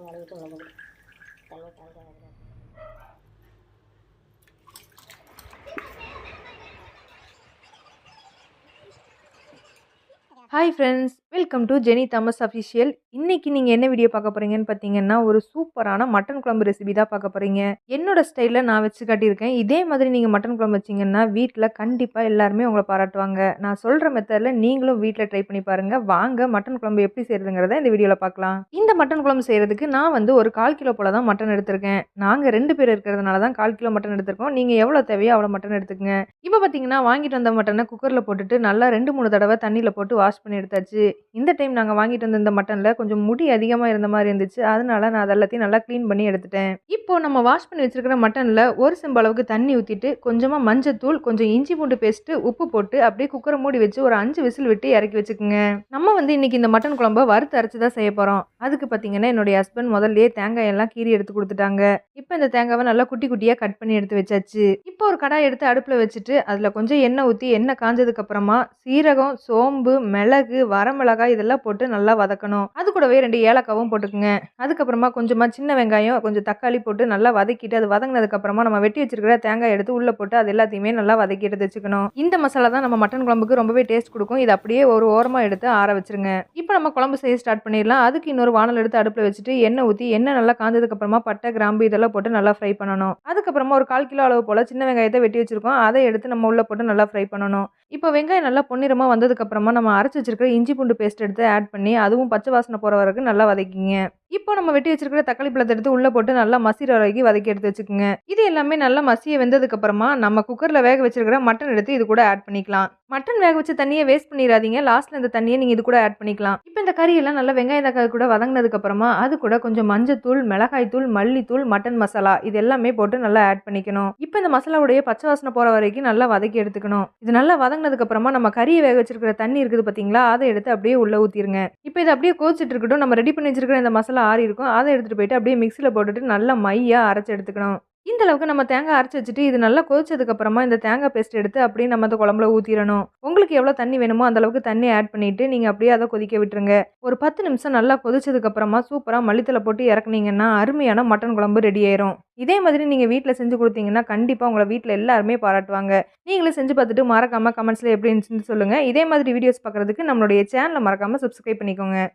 முழுகிட்டு முழுகிட்டு தண்ணி தாங்க hi friends welcome to Jeni Thomas official இன்னைக்கு நீங்கள் என்ன வீடியோ பார்க்க போகிறீங்கன்னு பார்த்தீங்கன்னா ஒரு சூப்பரான மட்டன் குழம்பு ரெசிபி தான் பார்க்க போகிறீங்க என்னோட ஸ்டைலில் நான் வச்சு காட்டியிருக்கேன். இதே மாதிரி நீங்கள் மட்டன் குழம்பு வச்சிங்கன்னா வீட்டில் கண்டிப்பாக எல்லாருமே உங்களை பாராட்டுவாங்க. நான் சொல்கிற மெத்தடில் நீங்களும் வீட்டில் ட்ரை பண்ணி பாருங்கள் வாங்க மட்டன் குழம்பு எப்படி செய்கிறதுங்கிறத இந்த வீடியோவில் பார்க்கலாம். இந்த மட்டன் குழம்பு செய்கிறதுக்கு நான் வந்து ஒரு கால் கிலோ போல தான் மட்டன் எடுத்திருக்கேன். நாங்கள் ரெண்டு பேர் இருக்கிறதுனால தான் கால் கிலோ மட்டன் எடுத்திருக்கோம். நீங்கள் எவ்வளோ தேவையோ அவ்வளோ மட்டன் எடுத்துக்கங்க. இப்போ பார்த்தீங்கன்னா வாங்கிட்டு வந்த மட்டனை குக்கரில் போட்டுட்டு நல்லா ரெண்டு மூணு தடவை தண்ணியில் போட்டு வாஷ் பண்ணி எடுத்தாச்சு. இந்த டைம் நாங்கள் வாங்கிட்டு வந்த இந்த மட்டனில் கொஞ்சம் முடி அதிகமாக இருந்த மாதிரி இருந்துச்சு. அதனால நான் அதெல்லாத்தையும் நல்லா க்ளீன் பண்ணி எடுத்துட்டேன். இப்போ நம்ம வாஷ் பண்ணி வச்சிருக்கிற மட்டனில் ஒரு சிம்பு அளவுக்கு தண்ணி ஊற்றிட்டு கொஞ்சமாக மஞ்சத்தூள் கொஞ்சம் இஞ்சி பூண்டு பேஸ்ட்டு உப்பு போட்டு அப்படியே குக்கரை மூடி வச்சு ஒரு அஞ்சு விசில் விட்டு இறக்கி வச்சுக்கோங்க. நம்ம வந்து இன்னைக்கு இந்த மட்டன் குழம்பு வறுத்து அரைச்சி தான் செய்ய போகிறோம் அதுக்கு பார்த்தீங்கன்னா என்னுடைய ஹஸ்பண்ட் முதல்லயே தேங்காய் எல்லாம் கீறி எடுத்து கொடுத்துட்டாங்க. இப்போ இந்த தேங்காவை நல்லா குட்டி குட்டியாக கட் பண்ணி எடுத்து வச்சாச்சு. இப்போ ஒரு கடாய் எடுத்து அடுப்பில் வச்சுட்டு அதில் கொஞ்சம் எண்ணெய் ஊற்றி எண்ணெய் காஞ்சதுக்கு அப்புறமா சீரகம் சோம்பு மிளகு வரமிளகாய் இதெல்லாம் போட்டு நல்லா வதக்கணும். அது கூடவே ரெண்டு ஏலக்காவும் போட்டுக்குங்க. அதுக்கப்புறமா கொஞ்சமாக சின்ன வெங்காயம் கொஞ்சம் தக்காளி போட்டு நல்லா வதக்கிட்டு அது வதங்கினதுக்கப்புறமா நம்ம வெட்டி வச்சிருக்கிற தேங்காய் எடுத்து உள்ளே போட்டு அது எல்லாத்தையுமே நல்லா வதக்கி எடுத்து வச்சுக்கணும். இந்த மசாலா தான் நம்ம மட்டன் குழம்புக்கு ரொம்பவே டேஸ்ட் கொடுக்கும். இது அப்படியே ஒரு ஓரமாக எடுத்து ஆற வச்சிருங்க. இப்போ நம்ம குழம்பு செய்ய ஸ்டார்ட் பண்ணிடலாம். அதுக்கு இன்னொரு வானல் எடுத்து அடுப்பில் வச்சுட்டு எண்ணெய் ஊற்றி எண்ணெய் நல்லா காஞ்சதுக்கு பட்டை கிராம்பு இதெல்லாம் போட்டு நல்லா ஃப்ரை பண்ணணும். அதுக்கப்புறமா ஒரு கால் கிலோ அளவு போல் சின்ன வெங்காயத்தை வெட்டி வச்சிருக்கோம். அதை எடுத்து நம்ம உள்ளே போட்டு நல்லா ஃப்ரை பண்ணணும். இப்போ வெங்காயம் நல்லா பொன்னிறமாக வந்ததுக்கப்புறமா நம்ம அரைச்சி வச்சிருக்கிற இஞ்சி பூண்டு பேஸ்ட் எடுத்து ஆட் பண்ணி அதுவும் பச்சை வாசனை போகிற வரைக்கும் நல்லா வதக்கிங்க. இப்போ நம்ம வெட்டி வச்சிருக்கிற தக்காளி பழத்தை எடுத்து உள்ளே போட்டு நல்லா மசிற வரைக்கும் வதக்கி எடுத்து வச்சுக்கோங்க. இது எல்லாமே நல்லா மசிய வெந்ததுக்கு அப்புறமா நம்ம குக்கரில் வேக வச்சிருக்கிற மட்டன் எடுத்து இது கூட ஆட் பண்ணிக்கலாம். மட்டன் வேக வச்ச தண்ணியை வேஸ்ட் பண்ணிடாதீங்க. லாஸ்ட்ல இந்த தண்ணியை நீங்கள் இது கூட ஆட் பண்ணிக்கலாம். இப்போ இந்த கறியெல்லாம் நல்லா வெங்காயம் தக்காளி கூட வதங்கினதுக்கு அப்புறமா அது கூட கொஞ்சம் மஞ்சத்தூள் மிளகாய்த்தூள் மல்லித்தூள் மட்டன் மசாலா இது எல்லாமே போட்டு நல்லா ஆட் பண்ணிக்கணும். இப்போ இந்த மசாலாவுடைய பச்சை வாசனை போகிற வரைக்கும் நல்லா வதக்கி எடுத்துக்கணும். இது நல்லா வதங்கினதுக்கு அப்புறமா நம்ம கறியை வேக வச்சிருக்கிற தண்ணி இருக்குது பார்த்தீங்களா? அதை எடுத்து அப்படியே உள்ள ஊற்றிருங்க இப்போ இது அப்படியே கோச்சிட்டு இருக்கட்டும். நம்ம ரெடி பண்ணி வச்சிருக்கிற இந்த மசாலா மசாலா ஆறி இருக்கும். அதை எடுத்துகிட்டு போயிட்டு அப்படியே மிக்சியில் போட்டுட்டு நல்லா மையாக அரைச்சி எடுத்துக்கணும். இந்த அளவுக்கு நம்ம தேங்காய் அரைச்சி வச்சுட்டு இது நல்லா கொதிச்சதுக்கு அப்புறமா இந்த தேங்காய் பேஸ்ட் எடுத்து அப்படியே நம்ம அந்த குழம்புல ஊற்றிடணும் உங்களுக்கு எவ்வளோ தண்ணி வேணுமோ அந்த அளவுக்கு தண்ணி ஆட் பண்ணிட்டு நீங்கள் அப்படியே அதை கொதிக்க விட்டுருங்க. ஒரு பத்து நிமிஷம் நல்லா கொதிச்சதுக்கு அப்புறமா சூப்பராக மல்லித்தலை போட்டு இறக்குனீங்கன்னா அருமையான மட்டன் குழம்பு ரெடி ஆயிரும். இதே மாதிரி நீங்கள் வீட்டில் செஞ்சு கொடுத்தீங்கன்னா கண்டிப்பாக உங்களை வீட்டில் எல்லாருமே பாராட்டுவாங்க. நீங்களும் செஞ்சு பார்த்துட்டு மறக்காமல் கமெண்ட்ஸில் எப்படி இருந்துச்சுன்னு சொல்லுங்கள் இதே மாதிரி வீடியோஸ் பார்க்குறதுக்கு நம்மளுடைய சேனலை மறக்காமல் சப்ஸ்கிரைப் பண்ணிக்கோங்க.